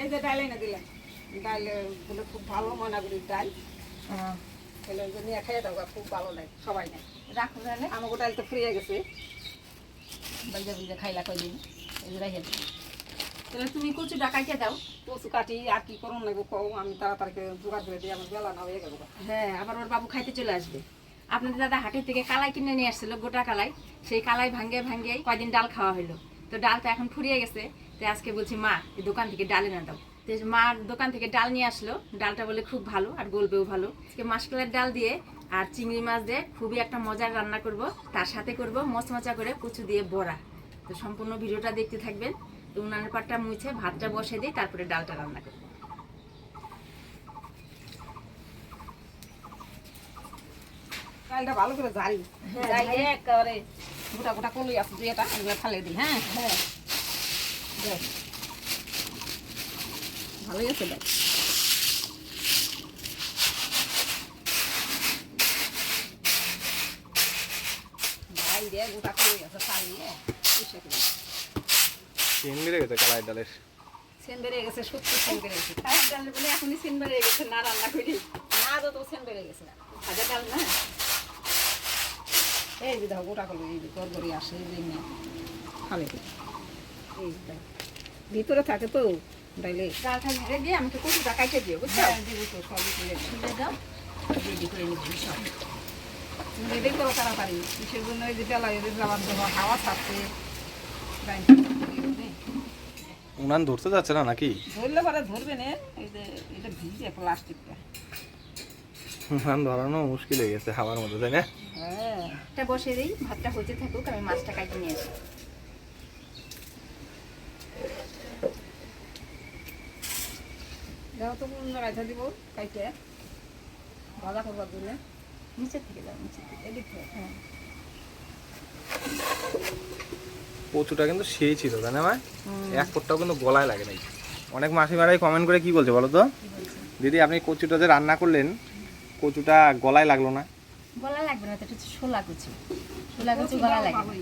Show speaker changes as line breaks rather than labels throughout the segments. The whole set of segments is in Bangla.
এই যে ডাল এনে দিলাম। ডাল বলে খুব ভালো ময়নাগুড়ির ডাল। তাহলে ওই যে নিয়ে খেয়ে দাও খুব ভালো লাগে সবাই নেয়।
রাখো তাহলে।
আমাকে ডাল তো ফ্রিয়ে গেছে। বাজে বুঝে খাইলা কয়দিন? এই রেখে
তাহলে তুমি কচু ডাকাইতে দাও।
কচু কাটি আর কি করুন লাগবো কও আমি তাড়াতাড়ি করে জোগাড় করে দিই আমার বেলা না হয়ে গেল
হ্যাঁ আবার ওর বাবু খাইতে চলে আসবে। আপনাদের দাদা হাটের থেকে কালাই কিনে নিয়ে আসছিল গোটা কালাই। সেই কালাই ভাঙ্গে ভাঙ্গে কয়দিন ডাল খাওয়া হলো তো ডালটা এখন ফুরিয়ে গেছে। তো আজকে বলছি মা এই দোকান থেকে ডাল এনে দাও। তো মা দোকান থেকে ডাল নিয়ে আসলো। ডালটা বলে খুব ভালো আর গলবেও ভালো। আজকে মাসকলার ডাল দিয়ে আর চিংড়ি মাছ দিয়ে খুবই একটা মজার রান্না করব। তার সাথে করব মচমচা করে কচু দিয়ে বড়া। তো সম্পূর্ণ ভিডিওটা দেখতে থাকবেন। তো উনানের পাটটা মুছে ভাতটা বসে দিই তারপরে ডালটা রান্না করব।
ডালটা ভালো করে জারি
হ্যাঁ।
একেবারে গোটা গোটা কলই আছে দুই এটা ফালে দিই হ্যাঁ?
হ্যাঁ।
দেখ। ভালোই আছে দেখ। গোটা কলই করে
বেড়ে গেছে কালাই ডালের।
সেন বেড়ে গেছে সত্যি সেন বেড়ে গেছে।
খাস ডাল বলে এখনই সিন বেড়ে গেছে না রান্না করি।
না তো তো সেন বেড়ে গেছে
ভাজা ডাল না।
এই যে গোটা কলই এই গড়গড়ি আসে এই নিয়ে ফালে এই দেখো। ভিতরে থাকে তো ডাইলে
ডালটা ভেজে দিয়ে আমি তো কচুটা কাটে দিও বুঝছ?
হ্যাঁ দিব তো সবই তুলে দিই
দাও। রেডি করে নিবি সব।
রেডি করো তাড়াতাড়ি কিসের জন্য এই যে বেলা হাওয়া ছাড়ছে।
উনান ধরতে যাচ্ছে না নাকি?
ধরলে পরে ধরবে না এই যে এটা ভিজে প্লাস্টিকটা।
উনান ধরানো মুশকিল হয়ে গেছে হাওয়ার মধ্যে তাই না?
হ্যাঁ।
এটা বসে দিই ভাতটা হতে থাকুক আমি মাছটা কাটে নিয়ে আসি।
দেখো তো কোন রাইথা দিব কাইটে। ভাজা করবার জন্য।
নিচে থেকে দাও নিচে থেকে।
এদিক থেকে
হ্যাঁ।
কচুটা কিন্তু সেই ছিল তাই না ভাই এক ফুটটাও কিন্তু গলায় লাগে নাই। অনেক মাসিমারাই কমেন্ট করে কি বলছে বলো তো? দিদি আপনি কচুটা যে রান্না করলেন কচুটা গলায় লাগল না?
গলা লাগবে না এটা শোলা কচু। শোলা কচু গলা লাগে না।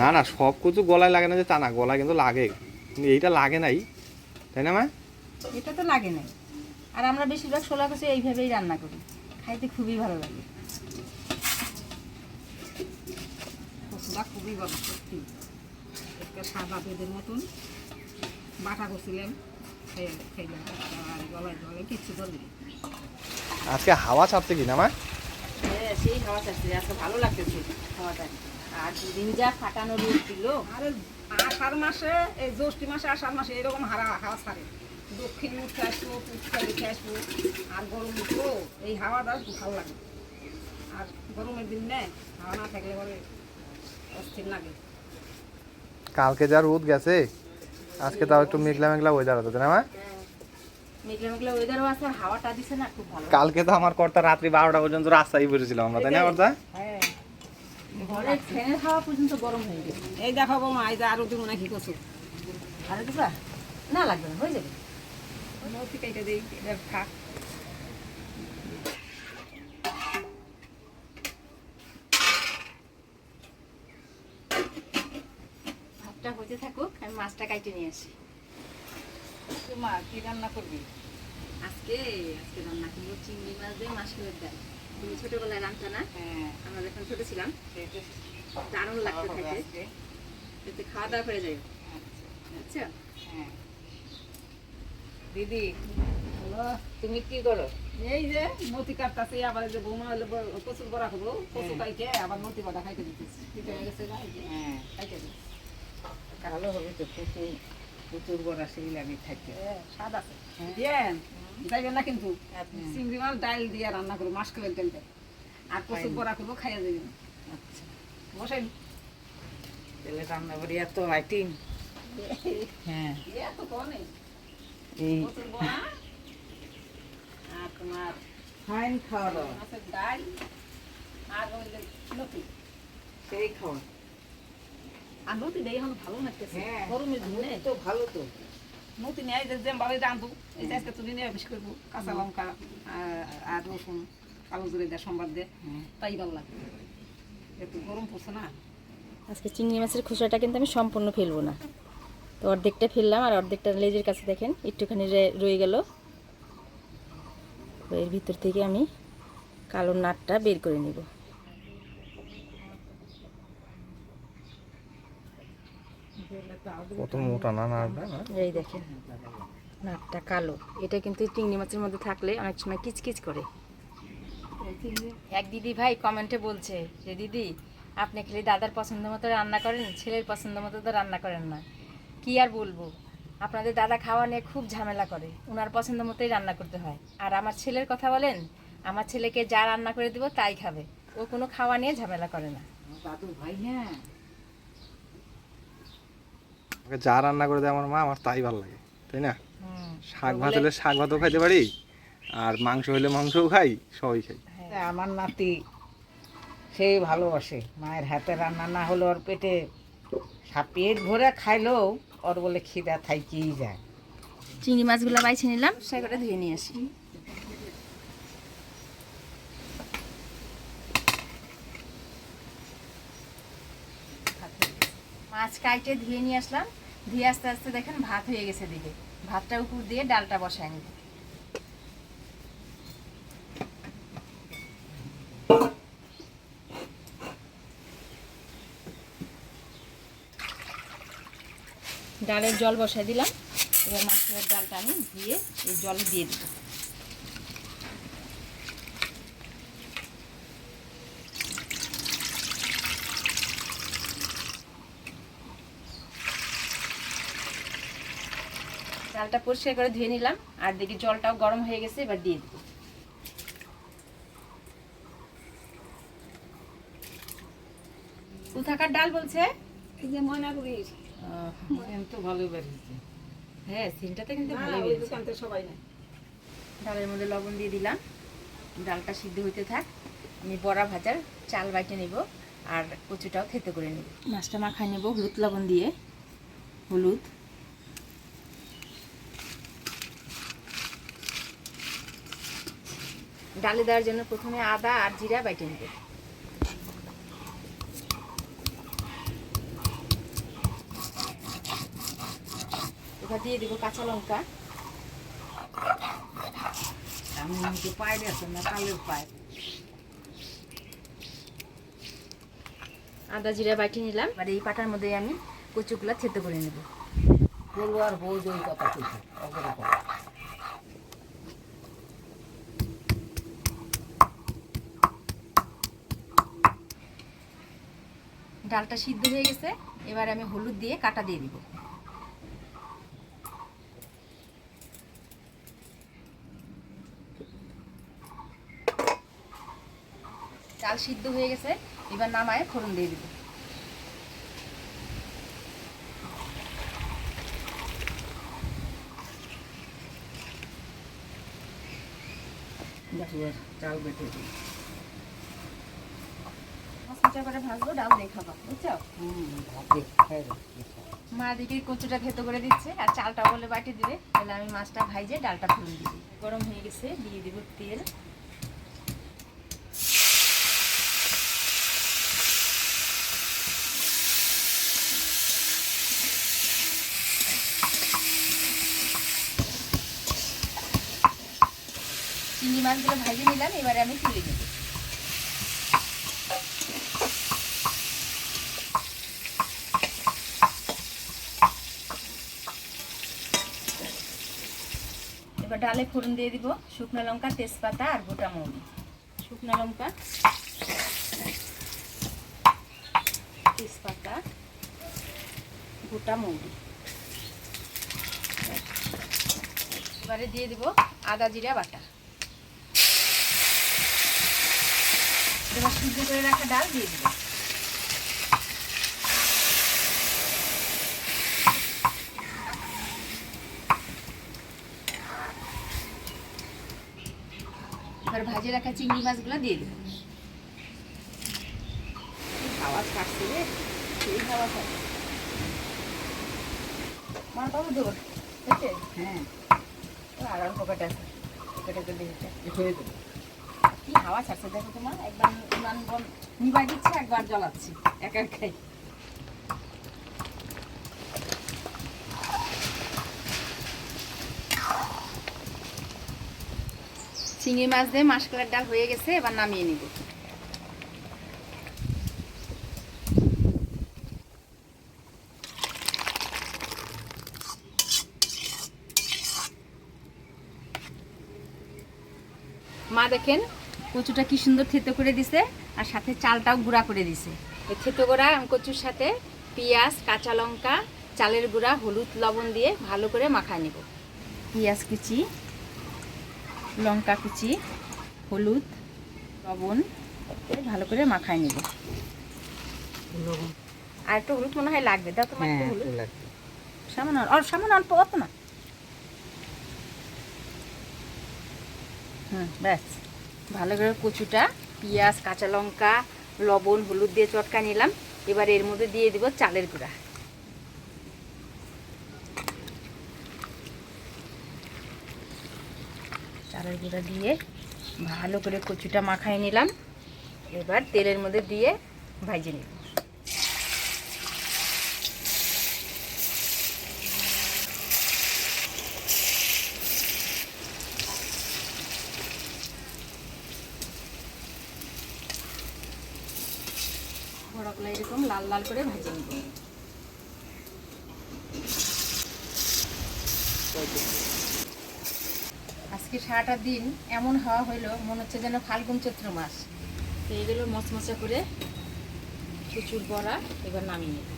না না সব কচু গলায় লাগে না যে তা না গলায় কিন্তু লাগে। কিন্তু এইটা লাগে নাই। তাই না মা
এটা তো লাগে না আর আমরা বেশিরভাগ শোলা কচু এইভাবেই রান্না করি। খাইতে খুবই ভালো লাগে।
কচুটা খুবই ভালো সত্যি। একটা সাদা দুধের মতন বাটা করছিলাম খাইলাম। আর গলায় গলায় কিচ্ছু ধরবে
আজকে হাওয়া ছাড়ছে কি না মা?
হ্যাঁ সেই হাওয়া চাচ্ছে আজকে ভালো লাগতেছে হাওয়াটা। আর দুদিন যা ফাটানো রোদ দিল।
আরে আষাঢ় মাসে এই জ্যৈষ্ঠী মাসে আষাঢ় মাসে এরকম হারা হাওয়া ছাড়ে। দক্ষিণ উঠতে আসব উত্তর দিকে আসব আর গরম উঠবো এই হাওয়াটা ভালো লাগে। আর গরমের দিন নেই হাওয়া না থাকলে পরে অস্থির লাগে।
কালকে যা রোদ গেছে আজকে তাও একটু মেঘলা মেঘলা ওয়েদার হতো না মা?
মেঘলা মেঘলা ওয়েদারও আছে আর হাওয়াটা দিছে না খুব ভালো।
কালকে তো আমার কর্তা রাত্রি বারোটা পর্যন্ত রাস্তায় বসেছিলাম আমরা তাই না কর্তা?
হ্যাঁ।
ফ্যানের হাওয়া পর্যন্ত গরম হয়ে গেছে।
এই দেখাবো মা এই যে আরও দিব নাকি কচু
আর দিবা না লাগবে না হয়ে যাবে।
মতি কেটে দিই এটা থাক
ভাতটা হতে থাকুক আমি মাছটা কাটে নিয়ে আসি।
মা কি রান্না করবি?
আজকে আজকে রান্না করব চিংড়ি মাছ দিয়ে মাছ খেয়ে ডাল। তুমি ছোটবেলায় রান্না না?
হ্যাঁ।
আমরা যখন ছোট ছিলাম
সেটা
দারুণ লাগতো খেতে খাওয়া দাওয়া করে যাবে
আচ্ছা,
আচ্ছা?
হ্যাঁ। দিদি
তুমি কি করো?
এই যে মতি কাটতাছে আবার যে বৌমা হলে কচুর বড়া খাব কচু কাইটে আবার মতি বাটা খাইতে দিতেছি। দিতে হয়ে
হ্যাঁ।
খাইতে।
ভালো হবে তো প্রচুর প্রচুর বড়া লাগে থাকতে
হ্যাঁ, স্বাদ আছে। দিয়েন যাইবেন না কিন্তু।
আচ্ছা।
চিংড়ি মাছ ডাল দিয়ে রান্না করব মাছ খেলেন তেলতে আর কচুর। বড়া করব খাইয়া যাবেন
আচ্ছা।
বসেন।
তাহলে রান্না বাড়ি এত আইটিম। হ্যাঁ।
এত কনে
এই
কচুর বড়া আর তোমার
ফাইন খাওয়া দাওয়া
মাছের ডাল আর ওই যে লতি
সেই খাওয়া
আর লতি দেয় এখন ভালো লাগতেছে গরমের
তো ভালো তো।
নতুন এই যে যেম ভাবে রাঁধু এই যে আজকে তুলি নিয়ে বেশি করব কাঁচা লঙ্কা আর রসুন কালো জুড়ে দেয় সম্বাদ দে তাই ভালো লাগে একটু গরম পড়ছে না
আজকে চিংড়ি মাছের খোসাটা কিন্তু আমি সম্পূর্ণ ফেলব না। তো অর্ধেকটা ফেললাম আর অর্ধেকটা লেজের কাছে দেখেন একটুখানি রয়ে গেল। তো এর ভিতর থেকে আমি কালো নাটটা বের করে নিব।
কত মোটা না
এই দেখেন নাকটা কালো। এটা কিন্তু চিংড়ি মাছের মধ্যে থাকলে অনেক সময় কিচকিচ করে। এক দিদি ভাই কমেন্টে বলছে যে দিদি আপনি খালি দাদার পছন্দ মতো রান্না করেন ছেলের পছন্দ মতো তো রান্না করেন না। কি আর বলব? আপনাদের দাদা খাওয়া নিয়ে খুব ঝামেলা করে। ওনার পছন্দ মতোই রান্না করতে হয়। আর আমার ছেলের কথা বলেন আমার ছেলেকে যা রান্না করে দেবো তাই খাবে। ও কোনো খাওয়া নিয়ে ঝামেলা করে না।
দাদু ভাই না
যা রান্না করে দেয় আমার মা আমার তাই ভালো লাগে তাই না?
হুম
শাক ভাত হলে শাক ভাতও খাইতে পারি আর মাংস হলে মাংসও খাই সবই খাই।
আমার নাতি সেই ভালোবাসে। মায়ের হাতে রান্না না হলে ওর পেটে পেট ভরে খাইলেও ওর বলে খিদা থাইকেই যায়।
চিংড়ি মাছগুলো বাইছে নিলাম। সে করে ধুয়ে নিয়ে আসি। মাছ কাইটে ধুয়ে নিয়ে আসলাম। ধুয়ে আস্তে আস্তে দেখেন ভাত হয়ে গেছে দিকে ভাতটা উপর দিয়ে ডালটা বসায় নিব ডালের জল বসাই দিলাম। এবার মাছের ডালটা আমি ধুয়ে এই জলে দিয়ে দিব। ডালটা পরিষ্কার করে ধুয়ে নিলাম, আর দেখি জলটাও গরম হয়ে গেছে, এবার দিয়ে দিব। কোথাকার ডাল বলছে?
এই যে ময়না করিস
তো ভালো বেরিয়েছে
হ্যাঁ সিনটাতে কিন্তু
হ্যাঁ,
ভালোই বেরিয়েছে।
সবাই নেয়।
ডালের মধ্যে লবণ দিয়ে দিলাম। ডালটা সিদ্ধ হইতে থাক। আমি বড়া ভাজার চাল বাইটে নেব আর কচুটাও থেতে করে নেব। মাছটা মাখায় নেব হলুদ লবণ দিয়ে। হলুদ। ডালে দেওয়ার জন্য প্রথমে আদা আর জিরা বাইটে নেব। এবার দিয়ে দেবো কাঁচা লঙ্কা।
আমি তো পায়ে আছে না কালের পায়
আদা জিরা বাটি নিলাম। আর এই পাটার মধ্যে আমি কচুগুলা থেতে করে নেব।
আর বউ কথা
ডালটা সিদ্ধ হয়ে গেছে এবার আমি হলুদ দিয়ে কাটা দিয়ে দিব। চাল সিদ্ধ হয়ে গেছে এবার নামায় ফোড়ন দিয়ে দিব।
চাল বেটে দিই।
মশলা করে ভাজবো ডাল দিয়ে খাব বুঝছ?
হুম ভাত দিয়ে খাই
মা দিকে কচুটা থেতো করে দিচ্ছে আর চালটা বলে বাটি দিবে তাহলে আমি মাছটা ভাইজে ডালটা ফুল দিবি। গরম হয়ে গেছে দিয়ে দিব তেল। চিংড়ি মাছগুলো ভাজে নিলাম, এবারে আমি তুলে নেব। এবার ডালে ফোড়ন দিয়ে দিব শুকনো লঙ্কা, তেজপাতা আর গোটা মৌরি। শুকনো লঙ্কা, তেজপাতা, গোটা মৌরি। এবারে দিয়ে দিব আদা জিরা বাটা। এবার সিদ্ধ করে রাখা ডাল দিয়ে দিব। এবার ভাজে রাখা চিংড়ি মাছগুলো দিয়ে দেবো।
আওয়াজ কাটছে রে
সেই খাবে মা বাবু দেবো
হ্যাঁ।
আর অল্প কটা আছে কেটে
হয়ে দেবো
চিংড়ি মাছ দিয়ে মাসকলার ডাল হয়ে গেছে এবার নামিয়ে নিব। মা দেখেন কচুটা কি সুন্দর থেতো করে দিছে আর সাথে চালটাও গুঁড়া করে দিছে। এই থেতো করা কচুর সাথে পেঁয়াজ কাঁচা লঙ্কা চালের গুঁড়া হলুদ লবণ দিয়ে ভালো করে মাখায় নেব। পেঁয়াজ কুচি লঙ্কা কুচি হলুদ লবণ ভালো করে মাখায় নেব। আর একটু হলুদ মনে হয় লাগবে। দাও তোমার একটু
হ্যাঁ
হলুদ। সামান্য অল্প সামান্য অল্প অত না। হুম ব্যাস। ভালো করে কচুটা, পেঁয়াজ, কাঁচা লঙ্কা, লবণ, হলুদ দিয়ে চটকা নিলাম। এবার এর মধ্যে দিয়ে দিব চালের গুঁড়া। চালের গুঁড়া দিয়ে ভালো করে কচুটা মাখায় নিলাম। এবার তেলের মধ্যে দিয়ে ভাজে নিব বড়গুলো এরকম লাল করে ভেজে নিব। আজকে সারাটা দিন এমন হাওয়া হইল, মনে হচ্ছে যেন ফাল্গুন চৈত্র মাস। তো এইগুলো মচমচা করে প্রচুর বড়া এবার নামিয়ে নেব।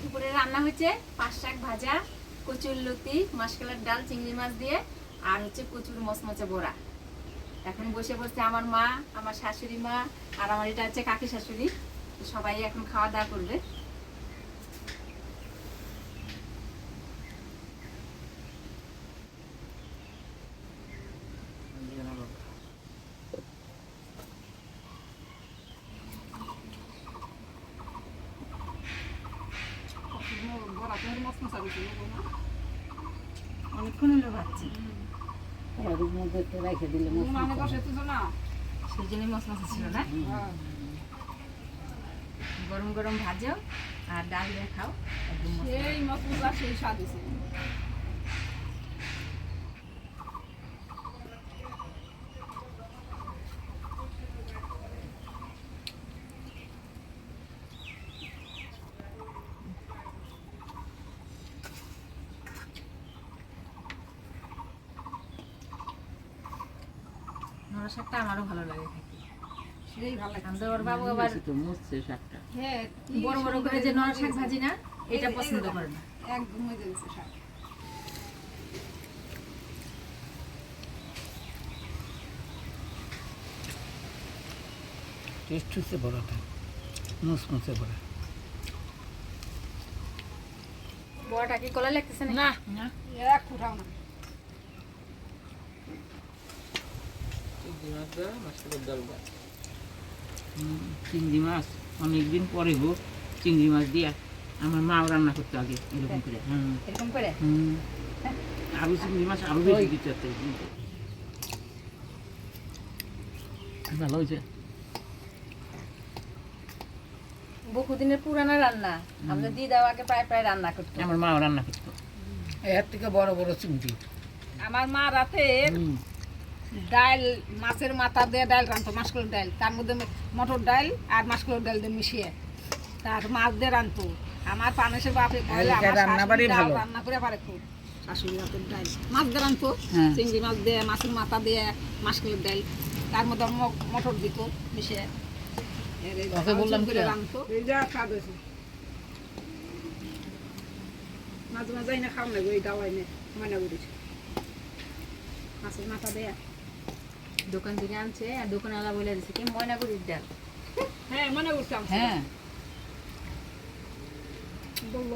দুপুরে রান্না হয়েছে পাঁচ শাক ভাজা, কচুর লতি, মাসকালার ডাল, চিংড়ি মাছ দিয়ে, আর হচ্ছে প্রচুর মচমচে বড়া। এখন বসে বসে আমার মা, আমার শাশুড়ি মা আর আমার এটা হচ্ছে কাকি শাশুড়ি। সবাই এখন খাওয়া দাওয়া করবে। অনেকক্ষণ হলো ভাবছি।
এর মধ্যে একটু রেখে দিলে
মানে
সেই জন্যই মশমশা ছিল না? গরম গরম ভাজো আর ডাল দিয়ে খাও।
সেই মশলা। মশা সেই স্বাদ আছে
শাকটা আমারও ভালো লাগে খেতে।
সেই ভালো লাগে।
আমাদের ওর বাবু আবার
তো মুছছে শাকটা।
হ্যাঁ
বড় বড় করে যে নড়া শাক ভাজি না এটা পছন্দ করে না।
একদম হয়ে গেছে শাক।
টেস্ট হচ্ছে বড়টা মুসমুসে বড়া
বড়টা কি কলা লাগতেছে না।
না। এক ফুটাও না।
চিংড়ি মাছ অনেকদিন পরে গো চিংড়ি মাছ দিয়া আমার মাও রান্না করতে আগে এরকম করে হুম,
এরকম করে?
হুম। আরও চিংড়ি মাছ আরও বেশি দিতে ভালো হয়েছে।
বহুদিনের পুরানা রান্না। আমাদের দিদাও আগে প্রায় প্রায় রান্না করতো।
আমার মাও রান্না করতো।
এর থেকে বড় বড় চিংড়ি।
আমার মা রাতে ডাল মাছের মাথা দিয়ে ডাল রাঁধতো মাসকলের ডাল। তার মধ্যে মটর ডাল আর মাসকলের ডাল দিয়ে মিশিয়ে তার মাছ দিয়ে রাঁধতো আমার পানেশের বাপে। রান্না করে পারে খুব। শাশুড়ি হাতের ডাল। মাছ দিয়ে রাঁধতো
হ্যাঁ।
চিংড়ি মাছ দিয়ে মাছের মাথা দিয়ে মাসকলের ডাল। তার মধ্যে মটর দিত মিশিয়ে।
বললাম
করে রাঁধতো মাঝে মাঝে দাওয়াই নে মাছের মাথা দেয়া।
দোকান থেকে আনছে আর দোকানওয়ালা বলে দিচ্ছে কি ময়নাগুড়ির ডাল।
হ্যাঁ মনে করতাম
হ্যাঁ।
বলল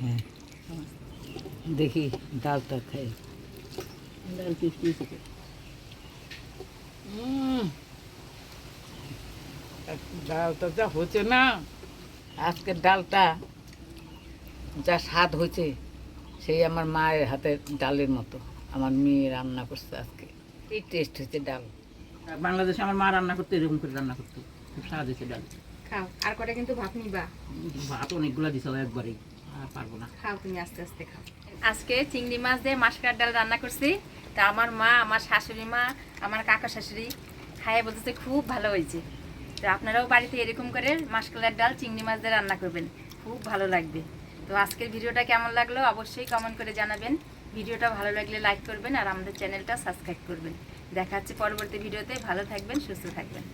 হ্যাঁ। দেখি ডালটা খাই।
ডাল হয়েছে তো।
ডালটা যা হচ্ছে না আজকের ডালটা যা স্বাদ হয়েছে সেই আমার মায়ের হাতের ডালের মতো। আমার মেয়ে রান্না করছে আজকে। এই টেস্ট হয়েছে ডাল।
বাংলাদেশে আমার মা রান্না করতো এরকম করে রান্না করতো। খুব স্বাদ হয়েছে ডাল।
খাও আর কটা কিন্তু ভাত নিবা।
ভাত অনেকগুলা দিছিল একবারেই আর পারব না।
খাও তুমি আস্তে আস্তে খাও। আজকে চিংড়ি মাছ দিয়ে মাসকার ডাল রান্না করছি। তা আমার মা আমার শাশুড়ি মা আমার কাকা শাশুড়ি খাইয়ে বলতেছে খুব ভালো হয়েছে তো আপনারাও বাড়িতে এরকম করে মাসকালের ডাল চিংড়ি মাছ দিয়ে রান্না করবেন। খুব ভালো লাগবে। তো আজকের ভিডিওটা কেমন লাগল অবশ্যই কমেন্ট করে জানাবেন। ভিডিওটা ভালো লাগলে লাইক করবেন আর আমাদের চ্যানেলটা সাবস্ক্রাইব করবেন। দেখা পরবর্তী ভিডিওতে। ভালো থাকবেন, সুস্থ থাকবেন।